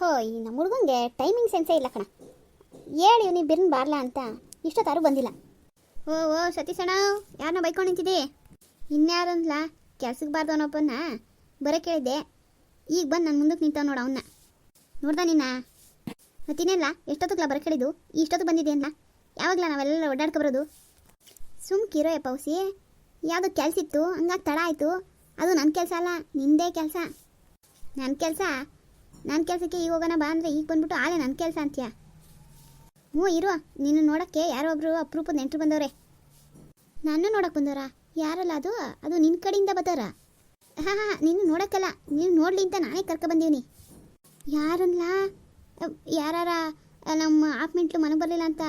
ಥೋ ಈ ನಮ್ಮ ಹುಡುಗಂಗೆ ಟೈಮಿಂಗ್ ಸೆನ್ಸೇ ಇಲ್ಲ ಕಣ. ಹೇಳಿ ನೀವು ಬಿರ್ನ್ ಬಾರ್ಲಾ ಅಂತ. ಇಷ್ಟೊತ್ತಾರು ಬಂದಿಲ್ಲ. ಓ ಓ, ಸತೀಶಣ್ಣ ಯಾರನ್ನ ಬೈಕೊಂಡು ನಿಂತಿದ್ದೆ? ಇನ್ಯಾರಂದ್ಲ? ಕೆಲ್ಸಕ್ಕೆ ಬಾರ್ದು ಅನ್ನೋಪ್ಪನ್ನ ಬರೋ ಕೇಳಿದ್ದೆ. ಈಗ ಬಂದು ನನ್ನ ಮುಂದಕ್ಕೆ ನಿಂತಾವ ನೋಡು ಅವನ್ನ ನೋಡ್ದ ನಿನ್ನ? ಮತ್ತಿನ್ನೆಲ್ಲ ಎಷ್ಟೊತ್ತಕ್ಲ ಬರೋ ಕೇಳಿದ್ದು? ಇಷ್ಟೊತ್ತು ಬಂದಿದೆ ಅನ್ನ ಯಾವಾಗಲ ನಾವೆಲ್ಲ ಓಡಾಡ್ಕೊಬರೋದು ಸುಮ್ಕಿರೋ ಯಪ್ಪ ಪೌಸಿ ಯಾವುದೋ ಕೆಲಸ ಇತ್ತು, ಹಂಗಾಗಿ ತಡ ಆಯಿತು. ಅದು ನನ್ನ ಕೆಲಸ ಅಲ್ಲ, ನಿಂದೇ ಕೆಲಸ. ನನ್ನ ಕೆಲಸ ನನ್ನ ಕೆಲಸಕ್ಕೆ ಈಗ ಹೋಗೋಣ ಬಾ ಅಂದರೆ ಈಗ ಬಂದ್ಬಿಟ್ಟು ಆಲೆ ನನ್ನ ಕೆಲಸ ಅಂತೀಯ? ಹ್ಞೂ, ಇರು. ನೀನು ನೋಡೋಕ್ಕೆ ಯಾರೋ ಒಬ್ಬರು ಅಪರೂಪದ ನೆಂಟರು ಬಂದವ್ರೆ. ನಾನು ನೋಡಕ್ಕೆ ಬಂದವರಾ? ಯಾರಲ್ಲ ಅದು? ಅದು ನಿನ್ನ ಕಡೆಯಿಂದ ಬಂದವರ ಹಾಂ ಹಾಂ ನೀನು ನೋಡೋಕ್ಕಲ್ಲ. ನೀನು ನೋಡಲಿ ಅಂತ ನಾನೇ ಕರ್ಕೊ ಬಂದೀನಿ ಯಾರನ್ಲ? ಯಾರಾರ ನಮ್ಮ ಆಫ್ ಮಿಂಟ್ಲು ಮನೆಗೆ ಬರಲಿಲ್ಲ ಅಂತ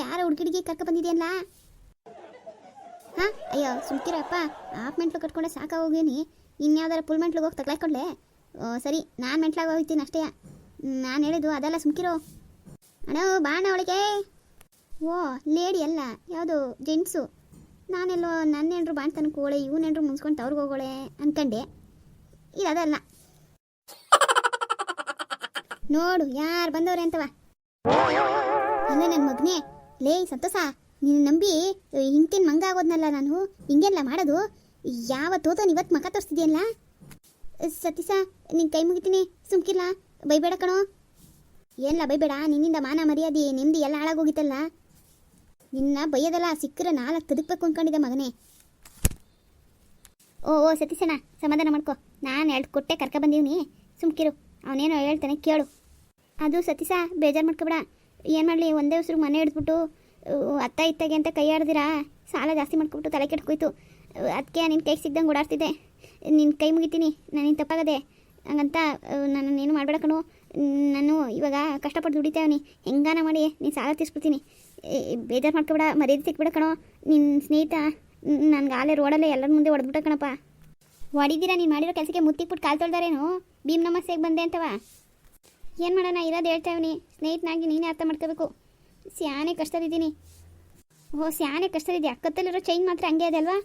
ಯಾರ ಹುಡುಗಿಡಿಗೆ ಕರ್ಕೊ ಬಂದಿದೆಯಲ್ಲ ಹಾಂ, ಅಯ್ಯೋ, ಸುಮ್ಕಿರಪ್ಪ. ಆಫ್ ಮೆಂಟ್ಲು ಕಟ್ಕೊಂಡೆ ಸಾಕಾಗೋಗೀನಿ. ಇನ್ಯಾವ್ದಾರ ಫುಲ್ ಮೆಂಟ್ಲಿಗೆ ಹೋಗಿ ತಗ್ಲಾಕೊಂಡೆ ಸರಿ. ನಾನು ಮೆಂಟ್ಲಾಗ ಹೋಗ್ತೀನಿ ಅಷ್ಟೇ. ನಾನು ಹೇಳಿದ್ದು ಅದೆಲ್ಲ ಸುಮ್ಕಿರೋ. ಅಣ್ಣ ಬಾಣ ಅವಳಿಗೆ. ಓ ಲೇಡಿ ಅಲ್ಲ. ಯಾವುದು? ಜೆಂಟ್ಸು. ನಾನೆಲ್ಲೋ ನನ್ನ ಹೆಂಡ್ರು ಬಾಣ ತನ್ಕೋಳೆ ಇವನೇನರು ಮುಂಚ್ಕೊಂಡು ತವ್ರಿಗೆ ಹೋಗೋಳೆ ಅನ್ಕಂಡೆ. ಇದು ಅದಲ್ಲ. ನೋಡು, ಯಾರು ಬಂದವ್ರೆ ಅಂತವ ಅಲ್ಲ ನನ್ನ ಮಗನೇ. ಲೇ, ಸಂತೋಷ. ನೀನು ನಂಬಿ, ಹಿಂತಿನ ಮಂಗ ಆಗೋದ್ನಲ್ಲ ನಾನು. ಹಿಂಗೆಲ್ಲ ಮಾಡೋದು? ಯಾವ ತೋತನ್ ಇವತ್ತು ಮಗ ತೋರಿಸ್ತಿದ್ಯಲ್ಲ? ಸತೀಸ ನಿನ್ ಕೈ ಮುಗಿತೀನಿ. ಸುಮ್ಕಿಲ್ಲ ಬೈಬೇಡ ಕಣೋ ಏನಿಲ್ಲ ಬೈಬೇಡ? ನಿನ್ನಿಂದ ಮಾನ ಮರ್ಯಾದೆ ನಿಮ್ದು ಎಲ್ಲ ಹಾಳಾಗೋಗಿತ್ತಲ್ಲ. ನಿನ್ನ ಬೈಯೋದಲ್ಲ, ಸಿಕ್ಕರೆ ನಾಲ್ಕು ತದಕ್ಬೇಕು ಅನ್ಕೊಂಡಿದ್ದೆ ಮಗನೇ. ಓ ಓ ಸತೀಸಣ್ಣ ಸಮಾಧಾನ ಮಾಡ್ಕೊ. ನಾನು ಎರಡು ಕೊಟ್ಟೆ ಕರ್ಕ ಬಂದೀವ್ನಿ. ಸುಮ್ಕಿರು. ಅವನೇನೋ ಹೇಳ್ತಾನೆ ಕೇಳು. ಅದು ಸತೀಶ, ಬೇಜಾರು ಮಾಡ್ಕೊಬೇಡ. ಏನು ಮಾಡಲಿ, ಒಂದೇ ಉಸಿರು ಮನೆ ಹಿಡಿದ್ಬಿಟ್ಟು ಅತ್ತ ಇತ್ತಾಗೆ ಅಂತ ಕೈ ಆಡ್ದಿರಾ? ಸಾಲ ಜಾಸ್ತಿ ಮಾಡ್ಕೊಬಿಟ್ಟು ತಲೆ ಕೆಟ್ಕೋಯ್ತು ಅದಕ್ಕೆ ನಿನ್ನ ಕೈಗೆ ಸಿಗ್ದಂಗೆ ಓಡಾಡ್ತಿದ್ದೆ. ನಿನ್ನ ಕೈ ಮುಗಿತೀನಿ, ನಾನು ನಿನ್ನ ತಪ್ಪಾಗದೆ. ಹಂಗಂತ ನಾನು ಏನು ಮಾಡಬೇಡ ಕಣು. ನಾನು ಇವಾಗ ಕಷ್ಟಪಟ್ಟು ದುಡಿತೇವನಿ ಹೆಂಗಾನ ಮಾಡಿ, ನೀನು ಸಾಲ ತೀರ್ಸ್ಬಿಡ್ತೀನಿ. ಬೇಜಾರು ಮಾಡ್ಕೊಬೇಡ, ಮರ್ಯಾದೆ ಸಿಕ್ಬಿಡ ಕಣೋ. ನಿನ್ನ ಸ್ನೇಹಿತ, ನನ್ಗೆ ಆಲೆ ರೋಡಲ್ಲೇ ಎಲ್ಲರ ಮುಂದೆ ಹೊಡೆದ್ಬಿಟ್ಟ ಕಣಪ್ಪ. ಹೊಡಿದಿರ ನೀನು ಮಾಡಿರೋ ಕೆಲಸಕ್ಕೆ ಮುತ್ತಿಕ್ಬಿಟ್ಟು ಕಾಲು ತೊಳ್ದಾರೇನು? ಭೀಮ್ ನಮಸ್ಸೆಗೆ ಬಂದೆ ಅಂತವ. ಏನು ಮಾಡೋಣ, ಇರೋದು ಹೇಳ್ತಾವನಿ ಸ್ನೇಹಿತನಾಗಿ ನೀನೇ ಅರ್ಥ ಮಾಡ್ಕೋಬೇಕು. ಸ್ಯಾನೆ ಕಷ್ಟದಿದ್ದೀನಿ ಓ, ಸ್ಯಾನೆ ಕಷ್ಟದಿದೆ ಅಕ್ಕತ್ತಲ್ಲಿರೋ ಚೈನ್ ಮಾತ್ರ ಹಂಗೆ ಅದಲ್ವಾ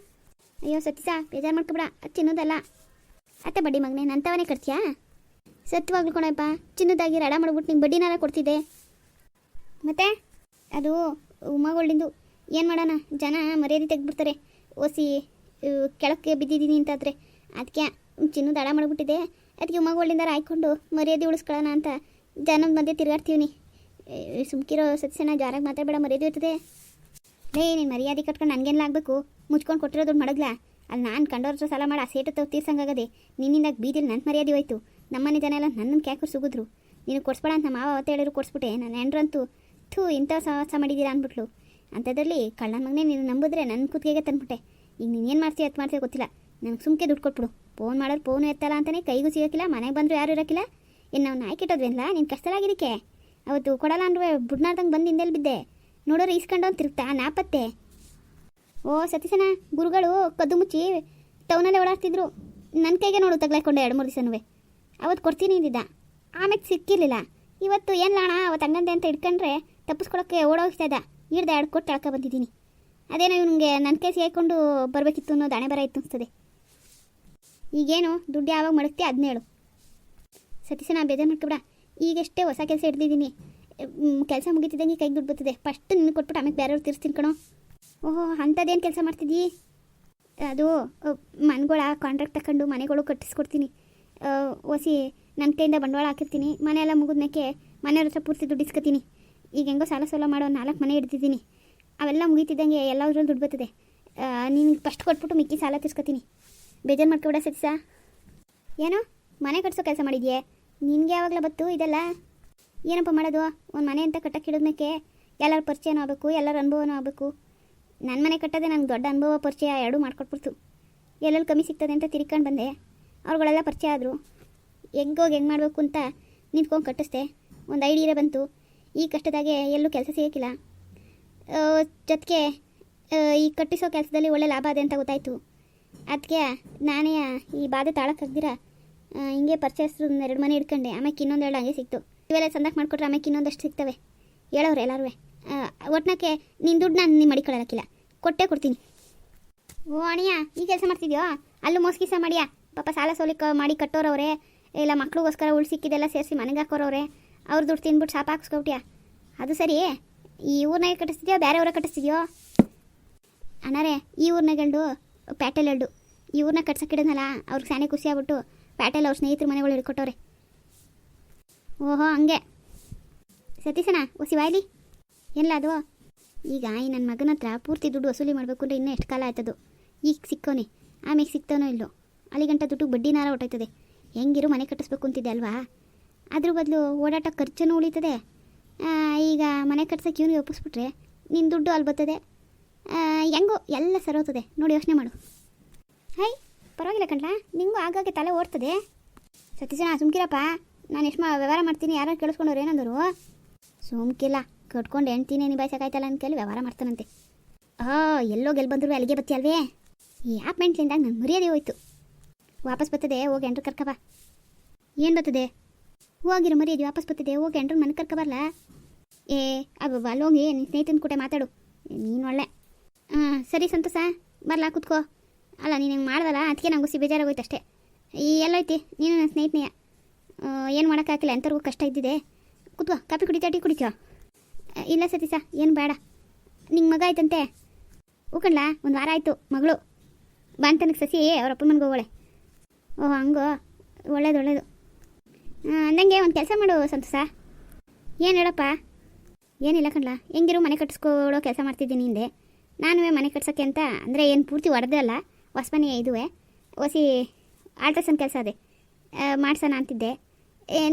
ಅಯ್ಯೋ ಸತ್ಯ ಬೇಜಾರು ಮಾಡ್ಕೊಬೇಡ. ಅದು ತಿನ್ನೋದಲ್ಲ ಅತ್ತೆ ಬಡ್ಡಿ ಮಗನೇ, ನಂತವನೇ ಕಟ್ತೀಯಾ? ಸತ್ಯವಾಗ್ಲು ಕಣಪ್ಪ, ಚಿನ್ನದಾಗಿ ರಡ ಮಾಡ್ಬಿಟ್ಟು ನಿಂಗೆ ಬಡ್ಡಿನಾರ ಕೊಡ್ತಿದ್ದೆ. ಮತ್ತೆ? ಅದು ಉಮ್ಮಗಳಿಂದು ಏನು ಮಾಡೋಣ? ಜನ ಮರ್ಯಾದೆ ತೆಗೆದ್ಬಿಡ್ತಾರೆ. ಓಸಿ ಕೆಳಕ್ಕೆ ಬಿದ್ದಿದ್ದೀನಿ ಅಂತಾದ್ರೆ. ಅದಕ್ಕೆ ಚಿನ್ನದ ಅಡ ಮಾಡಿಬಿಟ್ಟಿದೆ ಅದಕ್ಕೆ ಉಮ್ಮಗಳಿಂದ ಹಾಯ್ಕೊಂಡು ಮರ್ಯಾದೆ ಉಳಿಸ್ಕೊಳ್ಳೋಣ ಅಂತ. ಜನದ ಮಧ್ಯೆ ತಿರುಗಾಡ್ತೀವಿ ಸುಮ್ಕಿರೋ ಸತ್ಸನ ಮಾತ್ರ ಮಾತಾಡಬೇಡ, ಮರ್ಯಾದೆ ಇರ್ತದೆ. ಲೇ ನೀನು ಮರ್ಯಾದೆ ಕಟ್ಕೊಂಡು ನನಗೆಲ್ಲ ಆಗಬೇಕು? ಮುಚ್ಕೊಂಡು ಕೊಟ್ಟಿರೋ ದುಡ್ಡು ಮಡಗ್ಲಾ? ಅಲ್ಲಿ ನಾನು ಕಂಡವ್ರ ಹತ್ರ ಸಾಲ ಮಾಡಿ ಆ ಸೇಟು ತಗೋ ತೀರ್ಸಂಗಾಗದೆ. ನಿನ್ನಿಂದ ಬೀದಿಲಿ ನನ್ನ ಮರ್ಯಾದೆ ಹೋಯ್ತು. ನಮ್ಮನೆ ಜನ ಎಲ್ಲ ನನ್ನನ್ನು ಕ್ಯಾಕರು ಸುಗಿದ್ರು. ನೀನು ಕೊಡ್ಸ್ಬೇಡ ಅಂತ ಮಾವ ಅವತ್ತು ಹೇಳಿದ್ರು ಕೊಡಿಸ್ಬಿಟ್ಟೆ. ನನ್ನ ಹೆಂಡ್ರಂತೂ, ಥೂ, ಇಂಥ ಸಾಹಸ ಮಾಡಿದ್ದೀರಾ ಅಂದ್ಬಿಟ್ಲು ಅಂಥದ್ರಲ್ಲಿ ಕಳ್ಳನ ಮಗನೇ ನೀನು ನಂಬಿದ್ರೆ ನನ್ನ ಕುತ್ತಿಗೆಗೆ ತಂದ್ಬಿಟ್ಟೆ. ಈಗ ನೀನು ಏನು ಮಾಡ್ತೀಯ ಅದು ಮಾಡ್ತೀಯ ಗೊತ್ತಿಲ್ಲ. ನನಗೆ ಸುಮ್ಕೆ ದುಡ್ಡು ಕೊಟ್ಬಿಡು. ಫೋನ್ ಮಾಡೋರು ಫೋನು ಎತ್ತಲ್ಲ ಅಂತಲೇ ಕೈಗೂ ಸಿಗೋಕ್ಕಿಲ್ಲ, ಮನೆಗೆ ಬಂದರೂ ಯಾರು ಇರೋಕ್ಕಿಲ್ಲ. ಇನ್ನು ನಾವು ನಾಯಿ ಕೆಟ್ಟೋದ್ವೇನಲ್ಲ ನೀನು ಕಷ್ಟಲಾಗಿದ್ದಕ್ಕೆ ಅವತ್ತು ಕೊಡಲ್ಲ ಅಂದ್ರೆ ಬಿಡ್ನಾರ್ದಂಗೆ ಬಂದು ಹಿಂದೆಲ್ಲಿ ಬಿದ್ದೆ. ನೋಡೋರು ಈಸ್ಕೊಂಡು ಅಂತ ತಿರುಗ್ತಾ, ನಾಪತ್ತೆ. ಓ, ಸತೀಶನ, ಗುರುಗಳು ಕದ್ದು ಮುಚ್ಚಿ ಟೌನಲ್ಲೇ ಓಡಾಡ್ತಿದ್ರು. ನನ್ನ ಕೈಗೆ ನೋಡು ತಗ್ಲಾಕೊಂಡು ಎರಡು ಮೂರು ದಿವಸನೂ ಅವತ್ತು ಕೊಡ್ತೀನಿ ಅಂದಿದ್ದ. ಆಮೇಲೆ ಸಿಕ್ಕಿರಲಿಲ್ಲ. ಇವತ್ತು ಏನು ಲಾಣ ಅವತ್ತು ಹಂಗಂದೆ ಅಂತ ಇಟ್ಕೊಂಡ್ರೆ ತಪ್ಪಿಸ್ಕೊಳಕ್ಕೆ ಓಡೋಗ್ತಾ ಇದ್ದ. ಹಿಡ್ದು ಎರಡು ಕೊಟ್ಟು ತಳ್ಕೊ ಬಂದಿದ್ದೀನಿ. ಅದೇನೋ ಇವನಿಗೆ ನನ್ನ ಕೈ ಸೇರಿಕೊಂಡು ಬರಬೇಕಿತ್ತು ಅನ್ನೋ ಹಣೆ ಬರ ಇತ್ತು ಅನಿಸ್ತದೆ. ಈಗೇನು, ದುಡ್ಡು ಯಾವಾಗ ಮಡಗ್ತಿ ಅದನ್ನ ಸತೀಶನ ಬೇಜಾರು ಮಾಡ್ಕೊಬಿಡ. ಈಗಷ್ಟೇ ಹೊಸ ಕೆಲಸ ಹಿಡ್ದಿದ್ದೀನಿ. ಕೆಲಸ ಮುಗಿತಿದ್ದಂಗೆ ಕೈಗೆ ದುಡ್ಡು ಬರ್ತದೆ ಫಸ್ಟ್ ನಿನ್ನ ಕೊಟ್ಬಿಟ್ಟು ಆಮೇಲೆ ಬೇರೆಯವ್ರು ತಿರ್ಸ್ತೀನಿ ಕಣೋ. ಓಹೋ, ಅಂಥದ್ದೇನು ಕೆಲಸ ಮಾಡ್ತಿದ್ದೀ? ಅದು ಮನೆಗಳ ಕಾಂಟ್ರಾಕ್ಟ್ ತಗೊಂಡು ಮನೆಗಳು ಕಟ್ಟಿಸ್ಕೊಡ್ತೀನಿ. ಒಸಿ ನನ್ನ ಕೈಯಿಂದ ಬಂಡವಾಳ ಹಾಕಿರ್ತೀನಿ. ಮನೆ ಎಲ್ಲ ಮುಗಿದ್ಮೇಕೆ ಮನೆಯವ್ರ ಹತ್ರ ಪೂರ್ತಿ ದುಡ್ಡು ಇಸ್ಕೊತೀನಿ. ಈಗ ಹೆಂಗೋ ಸಾಲ ಸೋಲ ಮಾಡೋ ನಾಲ್ಕು ಮನೆ ಹಿಡ್ದಿದ್ದೀನಿ. ಅವೆಲ್ಲ ಮುಗಿತಿದ್ದಂಗೆ ಎಲ್ಲದ್ರಲ್ಲಿ ದುಡ್ಡು ಬರ್ತದೆ. ನಿನ್ಗೆ ಫಸ್ಟ್ ಕೊಟ್ಬಿಟ್ಟು ಮಿಕ್ಕಿ ಸಾಲ ತೀರ್ಸ್ಕೊತೀನಿ. ಬೇಜಾರು ಮಾಡ್ಕೊಬಿಡ ಸತ್ಸ ಏನೋ, ಮನೆ ಕಟ್ಸೋ ಕೆಲಸ ಮಾಡಿದ್ಯೆ? ನಿನಗೆ ಯಾವಾಗಲೂ ಬತ್ತು ಇದೆಲ್ಲ? ಏನಪ್ಪ ಮಾಡೋದು? ಒಂದು ಮನೆ ಅಂತ ಕಟ್ಟಕ್ಕೆ ಹಿಡಿದ್ಮೇಕೆ ಎಲ್ಲರ ಪರಿಚಯನೂ ಆಗಬೇಕು, ಎಲ್ಲರ ಅನುಭವನೂ ಆಗಬೇಕು. ನನ್ನ ಮನೆ ಕಟ್ಟೋದೇ ನಂಗೆ ದೊಡ್ಡ ಅನುಭವ, ಪರಿಚಯ ಎರಡೂ ಮಾಡ್ಕೊಟ್ಬಿಡ್ತು. ಎಲ್ಲೆಲ್ಲಿ ಕಮ್ಮಿ ಸಿಗ್ತದೆ ಅಂತ ತಿರ್ಕೊಂಡು ಬಂದೆ. ಅವ್ರುಗಳೆಲ್ಲ ಪರಿಚಯ ಆದರು. ಹೆಂಗೋಗಿ ಹೆಂಗೆ ಮಾಡಬೇಕು ಅಂತ ನಿಂತ್ಕೊಂಡು ಕಟ್ಟಿಸ್ದೆ. ಒಂದು ಐಡಿಯಾ ಬಂತು. ಈ ಕಷ್ಟದಾಗೆ ಎಲ್ಲೂ ಕೆಲಸ ಸಿಗೋಕ್ಕಿಲ್ಲ. ಜೊತೆಗೆ ಈ ಕಟ್ಟಿಸೋ ಕೆಲಸದಲ್ಲಿ ಒಳ್ಳೆ ಲಾಭ ಇದೆ ಅಂತ ಗೊತ್ತಾಯಿತು. ಅದಕ್ಕೆ ನಾನೇ ಈ ಬಾಧೆ ತಾಳಕ್ಕಾಗ್ದಿರ? ಹಿಂಗೆ ಪರ್ಚೇಸ್ ಎರಡು ಮನೆ ಇಟ್ಕೊಂಡೆ ಆಮೇಲೆ ಇನ್ನೊಂದು ಎರಡು ಹಂಗೆ ಸಿಕ್ತು. ಇವೆಲ್ಲ ಸಂದಕ್ಕೆ ಮಾಡಿಕೊಟ್ರೆ ಆಮೇಲೆ ಇನ್ನೊಂದಷ್ಟು ಸಿಗ್ತವೆ. ಹೇಳೋರು ಎಲ್ಲರೂ ಒಟ್ನಕ್ಕೆ ನಿನ್ನ ದುಡ್ಡು ನಾನು ನಿಮ್ಮ ಮಡಿಕೊಳ್ಳೋಕ್ಕಿಲ್ಲ ಕೊಟ್ಟೇ ಕೊಡ್ತೀನಿ. ಓ ಅಣಿಯ ಈ ಕೆಲಸ ಮಾಡ್ತಿದ್ಯೋ? ಅಲ್ಲೂ ಮೋಸ್ಕಿಸ ಮಾಡಿಯಾ? ಪಾಪ ಸಾಲ ಸೋಲಿಕ ಮಾಡಿ ಕಟ್ಟೋರವ್ರೆ, ಇಲ್ಲ ಮಕ್ಳಿಗೋಸ್ಕರ ಉಳಿಸಿಕ್ಕಿದೆಲ್ಲ ಸೇರಿಸಿ ಮನೆಗೆ ಹಾಕೋರವ್ರೆ, ಅವ್ರ ದುಡ್ಡು ತಿನ್ಬಿಟ್ಟು ಶಾಪ ಹಾಕ್ಸ್ಕೊಬಿಟ್ಯಾ? ಅದು ಸರಿ ಈ ಊರ್ನಾಗೆ ಕಟ್ಟಿಸ್ತಿದ್ಯೋ? ಬೇರೆ ಊರಾಗ ಕಟ್ಟಿಸ್ತಿದ್ಯೋ? ಅಣ್ಣಾರೇ, ಈ ಊರ್ನಾಗಂಡು ಪ್ಯಾಟೆಲ್ ಎರಡು ಈ ಊರ್ನ ಕಟ್ಸಕ್ಕಿಡನಲ್ಲ ಅವ್ರಿಗೆ ಸ್ಯಾನೆ ಖುಷಿ ಆಗ್ಬಿಟ್ಟು ಪ್ಯಾಟೆಲ್ ಅವ್ರ ಸ್ನೇಹಿತರ ಮನೆಗಳು ಹಿಡ್ಕೊಟ್ಟವ್ರೆ. ಓಹೋ, ಹಂಗೆ. ಸತೀಶನ ಶಿವಾಯ್ಲಿ ಎಲ್ಲ ಅದು? ಈಗ ಈ ನನ್ನ ಮಗನ ಹತ್ರ ಪೂರ್ತಿ ದುಡ್ಡು ವಸೂಲಿ ಮಾಡಬೇಕು ಅಂದರೆ ಇನ್ನೂ ಎಷ್ಟು ಕಾಲ ಆಯ್ತದು? ಈಗ ಸಿಕ್ಕೋನೆ. ಆಮೇಲೆ ಸಿಗ್ತಾನೋ ಇಲ್ಲೋ? ಅಲ್ಲಿಗಂಟ ದುಡ್ಡು ಬಡ್ಡಿನಾರ ಹೊಟ್ಟೋಯ್ತದೆ ಹೆಂಗಿರು ಮನೆ ಕಟ್ಟಿಸ್ಬೇಕು ಅಂತಿದೆ ಅಲ್ವಾ? ಅದ್ರ ಬದಲು ಓಡಾಟ ಖರ್ಚನ್ನು ಉಳಿತದೆ. ಈಗ ಮನೆ ಕಟ್ಸೋಕೆ ಇವನಿಗೆ ಒಪ್ಪಿಸ್ಬಿಟ್ರೆ ನಿನ್ನ ದುಡ್ಡು ಅಲ್ಲಿ ಬರ್ತದೆ. ಹೆಂಗೋ ಎಲ್ಲ ಸರೋತದೆ. ನೋಡಿ, ಯೋಚನೆ ಮಾಡು. ಹೈ, ಪರವಾಗಿಲ್ಲ ಕಣ್ಲಾ. ನಿಂಗೂ ಆಗಾಗ್ಗೆ ತಲೆ ಓಡ್ತದೆ. ಸತೀಶಣ್ಣ, ಸುಮ್ಕಿರಪ್ಪ. ನಾನು ಎಷ್ಟು ವ್ಯವಹಾರ ಮಾಡ್ತೀನಿ. ಯಾರು ಕೇಳಿಸ್ಕೊಂಡವ್ರು ಏನಂದರು, ಸುಮ್ಕಿಲ್ಲ, ಕಟ್ಕೊಂಡು ಹೆಣ್ತೀನಿ ಅಂತ ಕೇಳಿ ವ್ಯವಹಾರ ಮಾಡ್ತಾನಂತೆ. ಆ, ಎಲ್ಲೋ ಗೆಲ್ ಬಂದ್ರು ಅಲ್ಲಿಗೆ ಬತ್ತಿ ಅಲ್ವೇ ಈ ಆ್ಯಪ್ ಮೆಂಟ್ಲಿಂದಾಗ ನಾನು ಮರ್ಯಾದೆ ಹೋಯ್ತು. ವಾಪಸ್ ಬರ್ತದೆ, ಹೋಗಿ ಎಂಟ್ರು ಕರ್ಕಬ ಏನು ಬರ್ತದೆ? ಹೋಗಿರೋ ಮರ್ಯಾದೆ ವಾಪಸ್ ಬರ್ತದೆ, ಹೋಗಿ ಎಂಟ್ರು ಮನೆ ಕರ್ಕಬಾರಲ್ಲ ಏ ಅಬ್ಬ ಅಲ್ಲೋಗಿ ನಿನ್ನ ಸ್ನೇಹಿತನ ಕೂಟೆ ಮಾತಾಡು. ನೀನು ಒಳ್ಳೆ. ಹಾಂ ಸರಿ ಸಂತೋಷ, ಬರಲಾ, ಕೂತ್ಕೋ. ಅಲ್ಲ, ನೀನು ಹಿಂಗೆ ಮಾಡ್ದಲ್ಲ ಅದಕ್ಕೆ ನಂಗೆ ಸಿ ಬೇಜಾರಾಗೋಯ್ತು ಅಷ್ಟೇ. ಈ, ಎಲ್ಲೋಯ್ತಿ, ನೀನು ನನ್ನ ಸ್ನೇಹಿತನೆಯ. ಏನು ಮಾಡೋಕ್ಕಾಗಿಲ್ಲ ಎಂಥವ್ರಿಗೂ ಕಷ್ಟ ಇದ್ದಿದೆ. ಕೂತ್ಕೋ, ಕಾಫಿ ಕುಡಿತಾ ಟೀ ಕುಡಿತೀವ ಇಲ್ಲ ಸತೀಸ ಏನು ಬೇಡ. ನಿಂಗೆ ಮಗ ಆಯ್ತಂತೆ. ಉಕಣ್ಲ ಒಂದು ವಾರ ಆಯಿತು, ಮಗಳು. ಬಾಂತನಕ್ಕೆ ಸಸಿ, ಅವ್ರ ಅಪ್ಪನ ಮನೆಗೆ ಹೋಗೋಳೆ ಓಹ್, ಹಂಗೋ, ಒಳ್ಳೇದು ಒಳ್ಳೇದು. ಅಂದಂಗೆ ಒಂದು ಕೆಲಸ ಮಾಡು ಸಂತೋಷ. ಏನು ಹೇಳಪ್ಪ? ಏನಿಲ್ಲ ಕಣ್ಲ, ಹೆಂಗಿರು ಮನೆ ಕಟ್ಟಿಸ್ಕೊಡೋ ಕೆಲಸ ಮಾಡ್ತಿದ್ದೀನಿ ಹಿಂದೆ. ನಾನು ಮನೆ ಕಟ್ಸೋಕ್ಕೆ ಅಂತ, ಅಂದರೆ ಏನು ಪೂರ್ತಿ ಹೊಡೆದೇ ಅಲ್ಲ ಹೊಸ ಮನೆ ಇದುವೆ. ಹೊಸಿ ಆಲ್ಟ್ರೇಷನ್ ಕೆಲಸ ಅದೇ. ಮಾಡ್ಸೋಣ ಅಂತಿದ್ದೆ.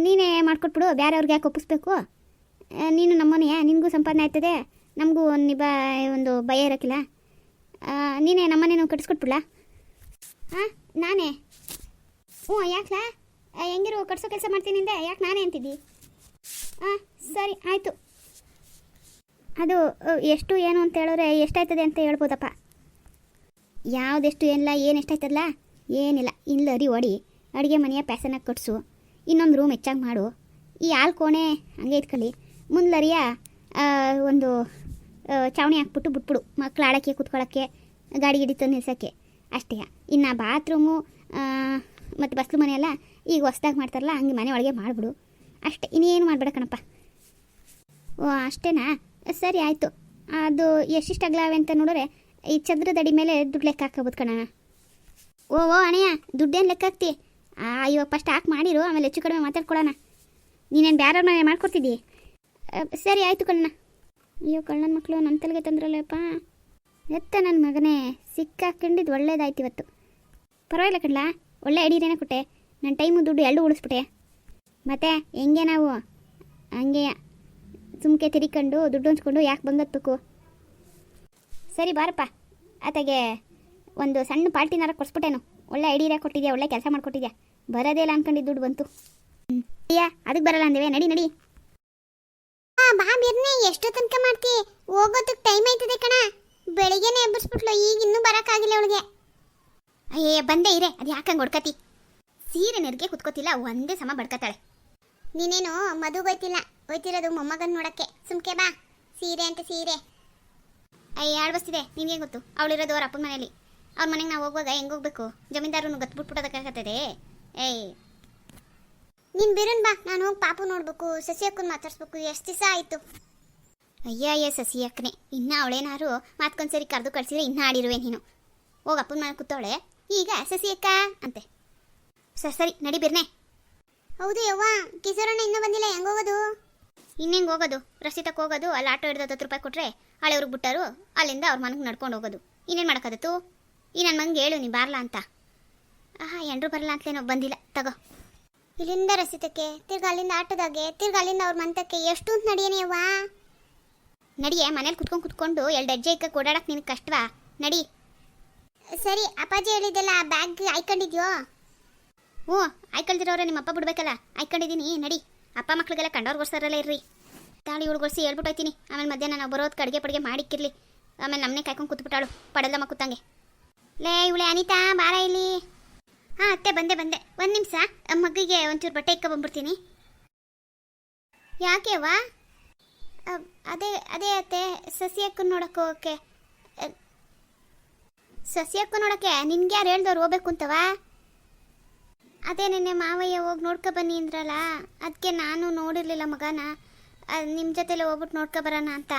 ನೀನೇ ಮಾಡ್ಕೊಟ್ಬಿಡು ಬೇರೆಯವ್ರಿಗೆ ಯಾಕೆ ಒಪ್ಪಿಸ್ಬೇಕು? ನೀನು ನಮ್ಮನೆಯ ನಿನಗೂ ಸಂಪಾದನೆ ಆಯ್ತದೆ, ನಮಗೂ ಒಂದು ನಿಭಾ ಒಂದು ಭಯ ಇರೋಕ್ಕಿಲ್ಲ. ನೀನೇ ನಮ್ಮನೇನು ಕಟ್ಸ್ಕೊಟ್ಬಿಡ್ಲಾ? ಹಾಂ ನಾನೇ? ಹ್ಞೂ, ಯಾಕ್ಲಾ? ಹೆಂಗಿರು ಕಟ್ಸೋ ಕೆಲಸ ಮಾಡ್ತೀನಿ ಅಂದೆ ಯಾಕೆ ನಾನೇ ಅಂತಿದ್ದಿ? ಹಾಂ ಸರಿ, ಆಯಿತು. ಅದು, ಎಷ್ಟು, ಏನು ಅಂತ ಹೇಳಿದ್ರೆ ಎಷ್ಟಾಯ್ತದೆ ಅಂತ ಹೇಳ್ಬೋದಪ್ಪ. ಯಾವುದೆಷ್ಟು ಏನಿಲ್ಲ ಏನು ಎಷ್ಟಾಯ್ತದಲ್ಲ ಏನಿಲ್ಲ, ಇಲ್ಲ ರೀ ಓಡಿ, ಅಡುಗೆ ಮನೆಯ ಪ್ಯಾಸನ ಕಟ್ಸು. ಇನ್ನೊಂದು ರೂಮ್ ಹೆಚ್ಚಾಗಿ ಮಾಡು. ಈ ಹಾಲು ಕೋಣೆ ಹಂಗೆ ಇಟ್ಕೊಳ್ಳಿ ಮುಂದ್ಲರಿಯ ಒಂದು ಚಾವಣಿ ಹಾಕ್ಬಿಟ್ಟು ಬಿಟ್ಬಿಡು. ಮಕ್ಳು ಆಡೋಕ್ಕೆ ಕೂತ್ಕೊಳ್ಳೋಕ್ಕೆ ಗಾಡಿ ಗಿಡಿ ತಂದು ನಿಲ್ಸೋಕ್ಕೆ. ಅಷ್ಟೇ. ಇನ್ನು ಬಾತ್ರೂಮು ಮತ್ತು ಬಸ್ಲು ಮನೆ ಎಲ್ಲ ಈಗ ಹೊಸ್ದಾಗಿ ಮಾಡ್ತಾರಲ್ಲ, ಹಂಗೆ ಮನೆ ಒಳಗೆ ಮಾಡಿಬಿಡು. ಅಷ್ಟೇ. ಇನ್ನೇನು ಮಾಡಬೇಡ ಕಣಪ್ಪ. ಓ, ಅಷ್ಟೇನಾ? ಸರಿ, ಆಯಿತು. ಅದು ಎಷ್ಟಿಷ್ಟು ಅಗ್ಲಾವೆ ಅಂತ ನೋಡಿದ್ರೆ ಈ ಚದ್ರದಡಿ ಮೇಲೆ ದುಡ್ಡು ಲೆಕ್ಕ ಹಾಕೋಬೋದು ಕಣ ಓ ಓ, ಅಣ್ಣಯ್ಯ, ದುಡ್ಡೇನು ಲೆಕ್ಕ ಹಾಕ್ತಿ? ಇವಾಗ ಫಸ್ಟ್ ಹಾಕಿ ಮಾಡಿರು, ಆಮೇಲೆ ಹೆಚ್ಚು ಕಡಿಮೆ ಮಾತಾಡ್ಕೊಳ್ಳೋಣ ನೀನೇನು ಬೇರೆಯವ್ರ ಮನೆ ಮಾಡ್ಕೊಡ್ತಿದ್ದಿ? ಸರಿ, ಆಯಿತು ಕಣ್ಣ. ಅಯ್ಯೋ ಕಣ್ಣನ ಮಕ್ಕಳು ನನ್ನ ತಲೆಗೆ ತಂದ್ರಲ್ಲಪ್ಪ. ಎತ್ತ ನನ್ನ ಮಗನೇ ಸಿಕ್ಕಾಕೊಂಡಿದ್ದು ಒಳ್ಳೇದಾಯ್ತು ಇವತ್ತು. ಪರವಾಗಿಲ್ಲ ಕಣ್ಲ, ಒಳ್ಳೆ ಐಡಿಯಾನೇ ಕೊಟ್ಟೆ. ನನ್ನ ಟೈಮು ದುಡ್ಡು ಎರಡು ಉಳಿಸ್ಬಿಟ್ಟೆ. ಮತ್ತೆ, ಹೆಂಗೆ ನಾವು? ಹಂಗೆ ಸುಮ್ಕೆ ತಿರಿಕೊಂಡು, ದುಡ್ಡು ಹಂಚ್ಕೊಂಡು ಯಾಕೆ ಬಂಗತ್ಬೇಕು? ಸರಿ ಬಾರಪ್ಪ, ಆತಗೆ ಒಂದು ಸಣ್ಣ ಪಾರ್ಟಿನಾರ ಕೊಡ್ಸ್ಬಿಟ್ಟೇನು. ಒಳ್ಳೆ ಐಡಿಯಾ ಕೊಟ್ಟಿದ್ಯಾ, ಒಳ್ಳೆ ಕೆಲಸ ಮಾಡಿಕೊಟ್ಟಿದ್ಯಾ? ಬರೋದೇ ಇಲ್ಲ ಅನ್ಕೊಂಡಿದ್ದು ದುಡ್ಡು ಬಂತು. ಅಯ್ಯ, ಅದಕ್ಕೆ ಬರಲ್ಲ ಅಂದೇವೆ? ನಡಿ ನಡಿ. ಬಾ ಬಿರ್ನೆ ಎಷ್ಟು ತನಕ ಮಾಡ್ತಿ. ಹೋಗೋದಕ್ಕೆ ಟೈಮ್ ಆಯ್ತದೆ ಕಣ. ಬೆಳಿಗ್ಗೆನೆ ಎಬ್ಬರಿಸ್ಬಿಟ್ಲು ಈಗ ಇನ್ನೂ ಬರಕ್ಕಾಗಿಲ್ಲ ಅವಳಿಗೆ. ಅಯ್ಯೇ ಬಂದೇ ಇರೆ, ಅದು ಯಾಕಂಗೆ ಹೊಡ್ಕತಿ? ಸೀರೆ ನೆರಿಗೆ ಕುತ್ಕೋತಿಲ್ಲ, ಒಂದೇ ಸಮ ಬಡ್ಕತಾಳೆ. ನೀನೇನು ಮದು ಬೈತಿಲ್ಲ ಹೋಯ್ತಿರೋದು ಮೊಮ್ಮಗನ್ ನೋಡಕ್ಕೆ. ಸುಮ್ಕೆ ಬಾ, ಸೀರೆ ಅಂತ ಸೀರೆ. ಅಯ್ಯ ಎರಡು ಬಸ್ತಿದೆ ನಿನಗೆ ಗೊತ್ತು? ಅವಳಿರೋದು ಅವ್ರ ಅಪ್ಪನ ಮನೇಲಿ ಅವ್ರ ಮನೆಗೆ ನಾವು ಹೋಗುವಾಗ ಹೆಂಗ್ ಹೋಗ್ಬೇಕು? ಜಮೀನ್ದಾರನು ಗತ್ಬಿಟ್ಬಿಡೋದಕ್ಕಾಗತ್ತದೆ ಏಯ್. ನೀನ್ ಬಿರುನ್ ಬಾ, ನಾನು ಹೋಗಿ ಪಾಪು ನೋಡ್ಬೇಕು, ಸಸಿ ಅಕ್ಕನ ಮಾತಾಡ್ಸ್ಬೇಕು, ಎಷ್ಟು ದಿವಸ ಆಯ್ತು? ಅಯ್ಯ ಅಯ್ಯ, ಸಸಿ ಅಕ್ಕನೆ, ಇನ್ನ ಅವಳೇನಾರು ಮಾತ್ಕೊಂಡ್ ಸರಿ ಕರೆದು ಕಳ್ಸಿದ್ರೆ ಇನ್ನ ಆಡಿರುವೆ ನೀನು. ಹೋಗ ಅಪ್ಪನ ಮನೆ ಕೂತವಳೆ, ಈಗ ಸಸಿ ಅಕ್ಕ ಅಂತೆ. ಸರಿ, ನಡಿ ಬಿರ್ನೆ. ಹೌದು ಯವ್ವ ಕಿಸರಣ್ಣ ಇನ್ನೂ ಬಂದಿಲ್ಲ, ಹೆಂಗ್ ಹೋಗೋದು? ಇನ್ನೆಂಗೆ ಹೋಗೋದು? ರಸೀತಕ್ಕೆ ಹೋಗೋದು, ಅಲ್ಲಿ ಆಟೋ ಹಿಡ್ದು ಹತ್ತು ರೂಪಾಯಿ ಕೊಟ್ಟರೆ ಹಳೆಯವ್ರಿಗೆ ಬಿಟ್ಟರು, ಅಲ್ಲಿಂದ ಅವ್ರ ಮನೆಗೆ ನಡ್ಕೊಂಡು ಹೋಗೋದು. ಇನ್ನೇನು ಮಾಡೋಕ್ಕದತ್ತು ಈ ನನ್ನ ಮಂಗೆ ಹೇಳು, ನೀ ಬಾರ್ಲಾ ಅಂತ. ಆಹಾ ಎಂಡ್ರು ಬರಲ್ಲ ಅಂತಲೇನೋ ಬಂದಿಲ್ಲ. ತಗೋ. ಇಲ್ಲಿಂದ ರಸಿತಕ್ಕೆ, ತಿರ್ಗಾ ಅಲ್ಲಿಂದ ಆಟೋದಾಗೆ, ತಿರ್ಗಾ ಅಲ್ಲಿಂದ ಅವ್ರ ಮಂತಕ್ಕೆ ಎಷ್ಟು ಅಂತ ನಡಿಯನೇ ಯವ್ವ ನಡಿಯೇ, ಮನೇಲಿ ಕುತ್ಕೊಂಡು ಕುತ್ಕೊಂಡು ಎರಡು ಅಜ್ಜೆ ಓಡಾಡಕ್ಕೆ ನಿನಗೆ ಕಷ್ಟವಾ? ನಡಿ. ಸರಿ, ಅಪ್ಪಾಜಿ ಹೇಳಿದ್ದೆಲ್ಲ ಆ ಬ್ಯಾಗ್ ಆಯ್ಕೊಂಡಿದ್ಯೋ ಹ್ಞೂ ಆಯ್ಕೊಳ್ದಿರೋರೆ ನಿಮ್ಮ ಅಪ್ಪ ಬಿಡ್ಬೇಕಲ್ಲ. ಆಯ್ಕೊಂಡಿದ್ದೀನಿ ನಡಿ. ಅಪ್ಪ ಮಕ್ಳಿಗೆಲ್ಲ ಕಂಡವ್ರಿಗೋಸ್ಕರಲ್ಲ ಇರ್ರಿ. ತಾಳಿ ಹುಡುಗರ್ಸಿ ಹೇಳ್ಬಿಟ್ಟು ಹೋಯ್ತೀನಿ ಆಮೇಲೆ ಮಧ್ಯಾಹ್ನ ನಾವು ಬರೋದು ಅಡುಗೆ ಪಡಿಗೆ ಮಾಡಿಕ್ಕಿರ್ಲಿ. ಆಮೇಲೆ ನಮ್ಮನೆ ಕಾಯ್ಕೊಂಡು ಕೂತ್ಬಿಟ್ಟಾಳು ಪಡೆದಮ್ಮ ಕೂತಂಗೆ ಲೇ, ಇವಳೆ ಅನಿತಾ, ಬಾರ ಇಲ್ಲಿ. ಹಾಂ, ಅತ್ತೆ, ಬಂದೆ ಬಂದೆ. ಒಂದು ನಿಮಿಷ. ಮಗ್ಗಿಗೆ ಒಂಚೂರು ಬಟ್ಟೆ ಇಕ್ಕ ಬಂದ್ಬಿಡ್ತೀನಿ ಯಾಕೆವಾ ಅದೇ ಅದೇ ಅತ್ತೆ ಸಸಿಯಕ್ಕನ್ನು ನೋಡಕ್ಕೆ ಹೋಗಕ್ಕೆ. ಸಸಿಯಕ್ಕೂ ನೋಡಕ್ಕೆ? ನಿನ್ಗೆ ಯಾರು ಹೇಳ್ದವ್ರು ಹೋಗ್ಬೇಕು ಅಂತವಾ ಅದೇ ನಿನ್ನೆ ಮಾವಯ್ಯ ಹೋಗಿ ನೋಡ್ಕೊ ಬನ್ನಿ ಅಂದ್ರಲ್ಲ ಅದಕ್ಕೆ ನಾನು ನೋಡಿರ್ಲಿಲ್ಲ ಮಗನ. ನಿಮ್ಮ ಜೊತೆಲೆ ಹೋಗ್ಬಿಟ್ಟು ನೋಡ್ಕೊ ಬರೋಣ ಅಂತ.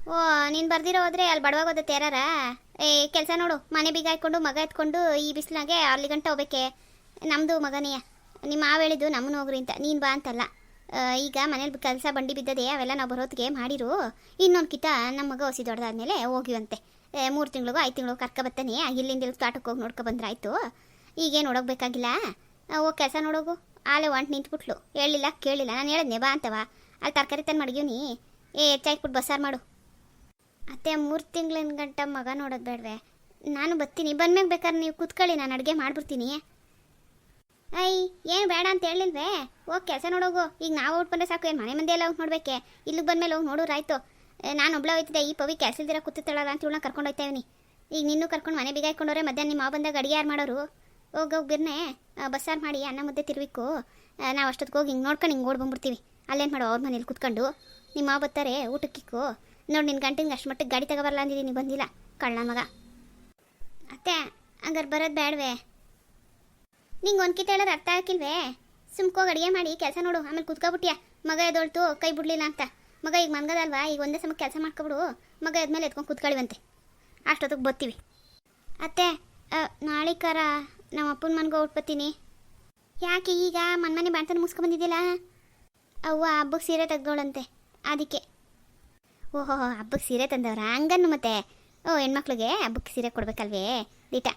ಓ, ನೀನು ಬರ್ದಿರೋ ಹೋದ್ರೆ ಅಲ್ಲಿ ಬಡವಾಗೋದ ತೇರಾರ? ಏ, ಕೆಲಸ ನೋಡು. ಮನೆ ಬೀಗ ಹಾಕ್ಕೊಂಡು ಮಗ ಎತ್ಕೊಂಡು ಈ ಬಿಸಿಲಾಗೆ ಅಲ್ಲಿ ಗಂಟ ಹೋಗ್ಬೇಕೆ. ನಮ್ಮದು ಮಗನೇ ನಿಮ್ಮ ಮಾವ ಹೇಳಿದ್ದು ನಮ್ಮನ್ನು ಹೋಗ್ರಿ ಅಂತ. ನೀನು ಬಾ ಅಂತಲ್ಲ. ಈಗ ಮನೇಲಿ ಕೆಲಸ ಬಂಡಿ ಬಿದ್ದದೆ, ಅವೆಲ್ಲ ನಾವು ಬರೋತ್ತಿಗೆ ಮಾಡಿರು. ಇನ್ನೊಂದು ಕಿತ ನಮ್ಮ ಮಗ ಹೊಸಿ ದೊಡ್ಡದಾದ್ಮೇಲೆ ಹೋಗಿವಂತೆ. ಮೂರು ತಿಂಗಳಿಗೂ, ಐದು ತಿಂಗಳು ಕರ್ಕ ಬರ್ತಾನೆ ಇಲ್ಲಿಂದ ಇಲ್ಲಿ ತೋಟಕ್ಕೆ ಹೋಗಿ ನೋಡ್ಕೊ ಬಂದ್ರೆ ಆಯಿತು ಈಗೇನು ನೋಡೋಗ್ಬೇಕಾಗಿಲ್ಲ ಹೋಗಿ ಕೆಲಸ ನೋಡೋಗು. ಆಲೆ ಒಂಟು ನಿಂತ್ಬಿಟ್ಲು. ಹೇಳಿಲ್ಲ, ಕೇಳಿಲ್ಲ. ನಾನು ಹೇಳಿದ್ನೆ, ಬಾ ಅಂತವ ಅಲ್ಲಿ ತರಕಾರಿ ತಂದು ಮಡಗಿವ್ನಿ. ಏ ಹೆಚ್ಚಾಕ್ಬಿಟ್ಟು ಬಸ್ಸಾರು ಮಾಡು. ಅತ್ತೆ, ಮೂರು ತಿಂಗಳಿನ ಗಂಟ ಮಗ ನೋಡೋದು ಬೇಡವೆ. ನಾನು ಬರ್ತೀನಿ ಬಂದ್ಮೇಲೆ ಬೇಕಾದ್ರೆ ನೀವು ಕೂತ್ಕೊಳ್ಳಿ, ನಾನು ಅಡುಗೆ ಮಾಡ್ಬಿಡ್ತೀನಿ. ಐ, ಏನು ಬೇಡ ಅಂತ ಹೇಳಿಲ್ವೇ? ಹೋಗಿ ಕೆಲಸ ನೋಡೋಗು. ಈಗ ನಾವು ಔಟ್ ಬಂದರೆ ಸಾಕು. ಏನು ಮನೆ ಮಂದಿ ಎಲ್ಲ ಹೋಗಿ ನೋಡ್ಬೇಕೆ ಇಲ್ಲಿಗೆ ಬಂದ್ಮೇಲೆ ಹೋಗಿ ನೋಡೋರಾಯ್ತು ನಾನು ಒಬ್ಳ ಹೋಯ್ತಿದ್ದೆ. ಈ ಪವಿ ಕೆಲಸದಿರ ಕೂತಿರ್ತಾಳಲ್ಲ ಅಂತ ಇವಳನ್ನ ಕರ್ಕೊಂಡು ಹೋಗ್ತಾ ಈಗ ನಿನ್ನೂ ಕರ್ಕೊಂಡು ಮನೆ ಬೀಗ ಹಾಕೊಂಡವ್ರೆ ಮಧ್ಯಾಹ್ನ ನಿಮ್ಮ ಮಾವ ಬಂದಾಗ ಅಡುಗೆ ಯಾರು ಮಾಡೋರು. ಹೋಗಿ ಹೋಗಿ ಬಿರ್ನೆ. ಬಸ್ಸಾರು ಮಾಡಿ, ಅನ್ನ ಮುದ್ದೆ ತಿರ್ವಿಕ್ಕು ನಾವು ಅಷ್ಟೊತ್ತಿಗೆ ಹೋಗಿ ಹಿಂಗೆ ನೋಡ್ಕೊಂಡು ಹಿಂಗೆ ಓಡ್ ಬಂದ್ಬಿಡ್ತೀವಿ. ಅಲ್ಲೇನು ಮಾಡೋ ಅವ್ರ ಮನೇಲಿ ಕುತ್ಕೊಂಡು. ನಿಮ್ಮ ಮಾವ ಬರ್ತಾರೆ, ಊಟಕ್ಕಿಕ್ಕು. ನೋಡಿ ನಿನ್ನ ಗಂಟಿಂಗ್ ಅಷ್ಟು ಮಟ್ಟಿಗೆ ಗಾಡಿ ತಗೋಬರಲ್ಲ ಅಂದಿದ್ದೀನಿ ಬಂದಿಲ್ಲ. ಕಳ್ಳ ಮಗ. ಅತ್ತೆ, ಹಂಗಾರೆ ಬರೋದು ಬೇಡವೇ ನಿಂಗೆ ಒಂದು ಕಿತ್ತ ಹೇಳೋದು ಅರ್ಥ ಹಾಕಿಲ್ವೇ ಸುಮ್ಕೋಗಿ ಅಡುಗೆ ಮಾಡಿ ಕೆಲಸ ನೋಡು, ಆಮೇಲೆ ಕುತ್ಕೊಬಿಟ್ಯಾ. ಮಗ ಎದೊಳ್ತು, ಕೈ ಬಿಡಲಿಲ್ಲ ಅಂತ. ಮಗ ಈಗ ಮನ್ಗದಲ್ವಾ? ಈಗ ಒಂದೇ ಸಮಕ್ಕೆ ಕೆಲಸ ಮಾಡ್ಕೊಬಿಡು. ಮಗ ಎದ್ಮೇಲೆ ಎತ್ಕೊಂಡು ಕುತ್ಕೊಳ್ಳಿವಂತೆ ಅಷ್ಟೊತ್ತಿಗೆ ಬರ್ತೀವಿ ಅತ್ತೆ ನಾಳೆ ಕಾರ ನಮ್ಮ ಅಪ್ಪನ ಮನ್ಗೆ ಹೊಟ್ಬತ್ತೀನಿ ಯಾಕೆ ಈಗ ಮನ್ಮನೆ ಬಾಣ್ತಾನೆ ಮುಗಿಸ್ಕೊಂಬಂದಿದ್ದಿಲ್ಲ ಅವ್ವ ಹಬ್ಬಕ್ಕೆ ಸೀರೆ ತೆಗ್ದೋಳಂತೆ. ಅದಕ್ಕೆ. ಓಹೋ ಹಬ್ಬಕ್ಕೆ ಸೀರೆ ತಂದವ್ರ? ಹಂಗನ್ನು ಮತ್ತೆ. ಓ, ಹೆಣ್ಮಕ್ಳಿಗೆ ಹಬ್ಬಕ್ಕೆ ಸೀರೆ ಕೊಡ್ಬೇಕಲ್ವೇ? ದೀಟ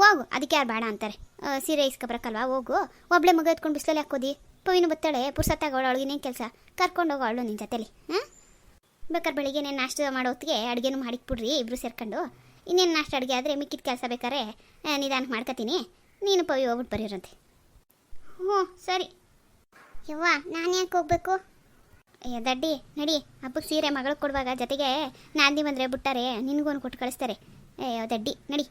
ಹೋಗು, ಅದಕ್ಕೆ ಯಾರು ಬೇಡ ಅಂತಾರೆ. ಸೀರೆ ಇಸ್ಕೊಬ್ರಕ್ಕಲ್ವಾ ಹೋಗು. ಒಬ್ಳೆ ಮಗ ಎತ್ಕೊಂಡು ಬಿಸಿಲಲ್ಲಿ ಹಾಕೋದಿ ಪವಿನು ಬತ್ತಾಳೆ ಅವ್ಳಿಗೆ ಏನೇನು ಕೆಲಸ? ಕರ್ಕೊಂಡು ಹೋಗೋ ಅವಳು ನಿನ್ನ ಜೊತೆಲಿ, ಹಾಂ? ಬೇಕಾದ್ರೆ ಬೆಳಿಗ್ಗೆ ನಾಷ್ಟ ಮಾಡೋ ಹೊತ್ತಿಗೆ ಅಡುಗೆನೂ ಮಾಡಿಕ್ಬಿಡ್ರಿ ಇಬ್ಬರು ಸೇರ್ಕೊಂಡು. ಇನ್ನೇನು ನಾಷ್ಟ ಅಡುಗೆ ಆದರೆ ಮಿಕ್ಕಿದ ಕೆಲಸ ಬೇಕಾದ್ರೆ ನಿಧಾನ ಮಾಡ್ಕೊತೀನಿ. ನೀನು ಪವಿ ಹೋಗ್ಬಿಟ್ಟು ಬರೀರಂತೆ. ಹ್ಞೂ ಸರಿ. ಯವ್ವ, ನಾನು ಯಾಕೆ ಹೋಗ್ಬೇಕು? ಅಯ್ಯ ದಡ್ಡಿ, ನಡಿ. ಹಬ್ಬಕ್ಕೆ ಸೀರೆ ಮಗಳಿಗೆ ಕೊಡುವಾಗ ಜೊತೆಗೆ ನಾಂದಿ ಬಂದರೆ ಬಿಟ್ಟಾರೆ, ನಿನಗೂ ಕೊಟ್ಟು ಕಳಿಸ್ತಾರೆ. ಅಯ್ಯೋ ದಡ್ಡಿ, ನಡಿ.